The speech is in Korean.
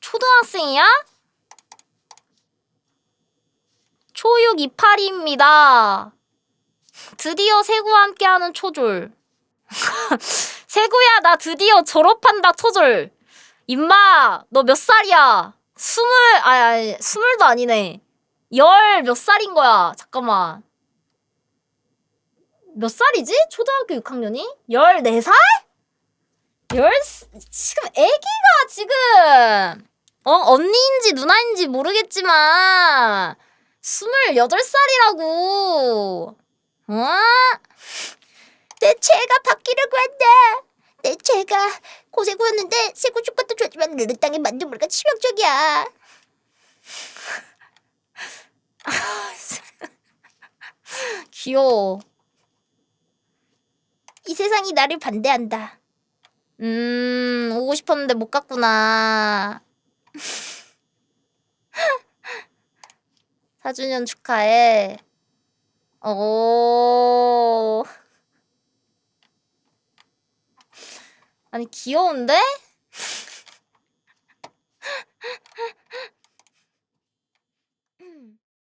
초등학생이야? 초육 이파리입니다. 드디어 세구와 함께하는 초졸. 세구야, 나 드디어 졸업한다, 초졸. 임마, 너 몇 살이야? 스물, 아니, 스물도 아니네. 열 몇 살인 거야? 잠깐만. 몇 살이지? 초등학교 6학년이? 14살? 열, 지금 애기가 지금, 어, 언니인지 누나인지 모르겠지만, 28살이라고. 어? 내 죄가 바뀌려고 한다. 내 죄가 고세구였는데 세구 축구도 좋지만 르르 땅에 만든 물가 치명적이야. 귀여워. 이 세상이 나를 반대한다. 음, 오고 싶었는데 못 갔구나. 4주년 축하해. 오. 아니, 귀여운데?